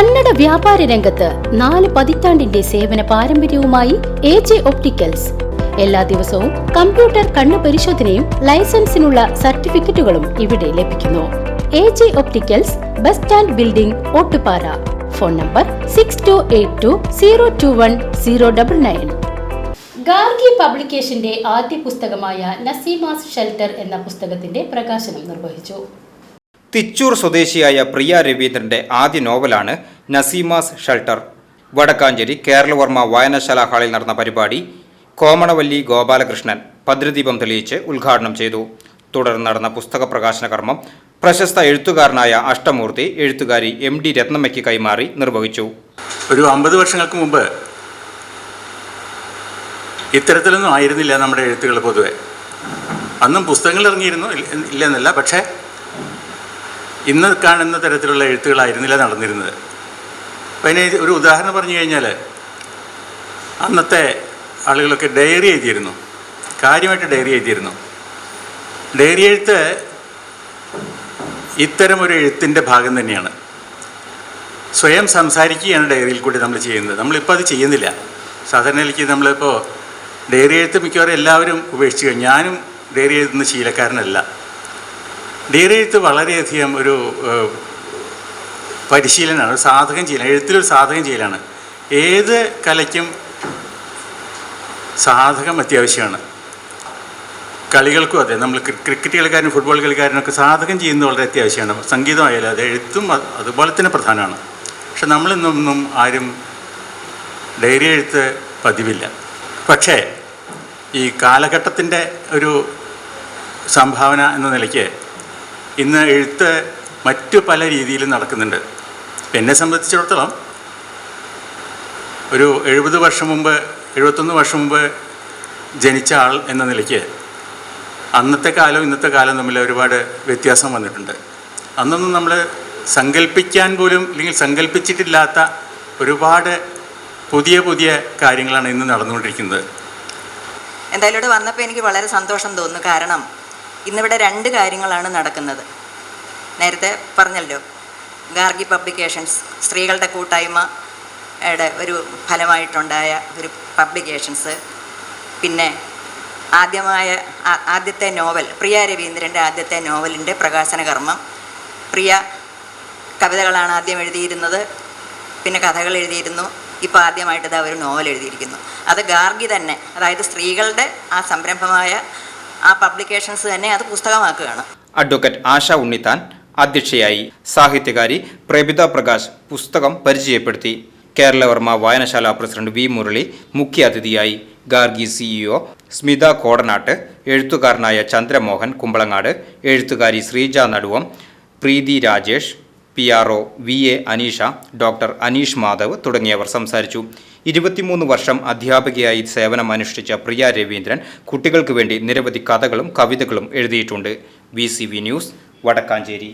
കന്നഡ വ്യാപാര രംഗത്ത് നാല് പതിറ്റാണ്ടിന്റെ സേവന പാരമ്പര്യവുമായി എ ജെ ഒപ്റ്റിക്കൽസ്. എല്ലാ ദിവസവും കമ്പ്യൂട്ടർ കണ്ണു പരിശോധനയും ലൈസൻസിനുള്ള സർട്ടിഫിക്കറ്റുകളും ഇവിടെ ലഭിക്കുന്നു. A J opticals bus stand building Ottupara. Phone number six two eight two zero two one zero double nine Gargi പബ്ലിക്കേഷന്റെ ആദ്യ പുസ്തകമായ നസീമാസ് ഷെൽട്ടർ എന്ന പുസ്തകത്തിന്റെ പ്രകാശനം നിർവഹിച്ചു. തിച്ചൂർ സ്വദേശിയായ പ്രിയ രവീന്ദ്രന്റെ ആദ്യ നോവലാണ് നസീമാസ് ഷെൽട്ടർ. വടക്കാഞ്ചേരി കേരളവർമ്മ വായനശാല ഹാളിൽ നടന്ന പരിപാടി കോമണവല്ലി ഗോപാലകൃഷ്ണൻ ഭദ്രദീപം തെളിയിച്ച് ഉദ്ഘാടനം ചെയ്തു. തുടർന്ന് നടന്ന പുസ്തക പ്രകാശന കർമ്മം പ്രശസ്ത എഴുത്തുകാരനായ അഷ്ടമൂർത്തി എഴുത്തുകാരി എം ഡി രത്നമ്മയ്ക്ക് കൈമാറി നിർവഹിച്ചു. ഒരു അമ്പത് വർഷങ്ങൾക്ക് മുമ്പ് ഇത്തരത്തിലൊന്നും ആയിരുന്നില്ല നമ്മുടെ എഴുത്തുകൾ പൊതുവെ. അന്നും പുസ്തകങ്ങൾ ഇറങ്ങിയിരുന്നു ഇല്ലെന്നല്ല പക്ഷേ ഇന്ന് കാണുന്ന തരത്തിലുള്ള എഴുത്തുകളായിരുന്നില്ല നടന്നിരുന്നത്. അപ്പം അതിന് ഒരു ഉദാഹരണം പറഞ്ഞു കഴിഞ്ഞാൽ അന്നത്തെ ആളുകളൊക്കെ ഡയറി എഴുതിയിരുന്നു. കാര്യമായിട്ട് ഡയറി എഴുതിയിരുന്നു. ഡയറി എഴുത്ത് ഇത്തരം ഒരു എഴുത്തിന്റെ ഭാഗം തന്നെയാണ്. സ്വയം സംസാരിക്കുകയാണ് ഡയറിയിൽ കൂടി നമ്മൾ ചെയ്യുന്നത്. നമ്മളിപ്പോൾ അത് ചെയ്യുന്നില്ല. സാധാരണ നിലയ്ക്ക് നമ്മളിപ്പോൾ ഡയറി എഴുത്ത് മിക്കവാറും എല്ലാവരും ഉപേക്ഷിച്ചു ഞാനും ഡയറി എഴുതുന്ന ശീലക്കാരനല്ല. ഡയറി എഴുത്ത് വളരെയധികം ഒരു പരിശീലനമാണ് ഒരു സാധകം ചെയ്യലാണ് എഴുത്തിലൊരു സാധകം ചെയ്യലാണ്. ഏത് കലയ്ക്കും സാധകം അത്യാവശ്യമാണ്. കളികൾക്കും അതെ നമ്മൾ ക്രി- ക്രിക്കറ്റ് കളിക്കാരനും ഫുട്ബോൾ കളിക്കാരനൊക്കെ സാധകം ചെയ്യുന്നത് വളരെ അത്യാവശ്യമാണ്. സംഗീതമായാലും അത് എഴുത്തും അത് അതുപോലെ തന്നെ പ്രധാനമാണ്. പക്ഷെ നമ്മളിന്നൊന്നും ആരും ഡയറി എഴുത്ത് പതിവില്ല. പക്ഷേ ഈ കാലഘട്ടത്തിന്റെ ഒരു സംഭാവന എന്ന നിലയ്ക്ക് ഇന്ന് എഴുത്ത് മറ്റു പല രീതിയിലും നടക്കുന്നുണ്ട്. എന്നെ സംബന്ധിച്ചിടത്തോളം ഒരു എഴുപത് വർഷം മുമ്പ് എഴുപത്തൊന്ന് വർഷം മുമ്പ് ജനിച്ച ആൾ എന്ന നിലയ്ക്ക് അന്നത്തെ കാലവും ഇന്നത്തെ കാലം തമ്മിൽ ഒരുപാട് വ്യത്യാസം വന്നിട്ടുണ്ട്. അന്നൊന്നും നമ്മൾ സങ്കല്പിക്കാൻ പോലും അല്ലെങ്കിൽ സങ്കല്പിച്ചിട്ടില്ലാത്ത ഒരുപാട് പുതിയ പുതിയ കാര്യങ്ങളാണ് ഇന്ന് നടന്നുകൊണ്ടിരിക്കുന്നത്. എന്തായാലും ഇവിടെ വന്നപ്പോൾ എനിക്ക് വളരെ സന്തോഷം തോന്നുന്നു. കാരണം ഇന്നിവിടെ രണ്ട് കാര്യങ്ങളാണ് നടക്കുന്നത്. നേരത്തെ പറഞ്ഞല്ലോ ഗാർഗി പബ്ലിക്കേഷൻസ് സ്ത്രീകളുടെ കൂട്ടായ്മയുടെ ഒരു ഫലമായിട്ടുണ്ടായ ഒരു പബ്ലിക്കേഷൻസ്. പിന്നെ ആദ്യമായ ആദ്യത്തെ നോവൽ പ്രിയ രവീന്ദ്രന്റെ ആദ്യത്തെ നോവലിന്റെ പ്രകാശന കർമ്മം. പ്രിയ കവിതകളാണ് ആദ്യം എഴുതിയിരുന്നത് പിന്നെ കഥകൾ എഴുതിയിരുന്നു ഇപ്പോൾ ആദ്യമായിട്ട് ഇതാ ഒരു നോവൽ എഴുതിയിരിക്കുന്നു. അത് ഗാർഗി തന്നെ അതായത് സ്ത്രീകളുടെ ആ സംരംഭമായ ആ പബ്ലിക്കേഷൻസ് തന്നെ അത് പുസ്തകമാക്കുകയാണ്. അഡ്വക്കേറ്റ് ആശ ഉണ്ണിത്താൻ അധ്യക്ഷയായി സാഹിത്യകാരി പ്രഭിത പ്രകാശ് പുസ്തകം പരിചയപ്പെടുത്തി. കേരളവർമ്മ വായനശാല പ്രസിഡന്റ് വി മുരളി മുഖ്യാതിഥിയായി ഗാർഗി സിഇഒ സ്മിത കോടനാട്ട് എഴുത്തുകാരനായ ചന്ദ്രമോഹൻ കുമ്പളങ്ങാട് എഴുത്തുകാരി Sreeja Naduvam Preethi Rajesh P R O V A Aneesha doctor Aneesh Madhav തുടങ്ങിയവർ സംസാരിച്ചു. ഇരുപത്തിമൂന്ന് വർഷം അധ്യാപികയായി സേവനം അനുഷ്ഠിച്ച പ്രിയ രവീന്ദ്രൻ കുട്ടികൾക്ക് വേണ്ടി നിരവധി കഥകളും കവിതകളും എഴുതിയിട്ടുണ്ട്. V news Vadakkanchery.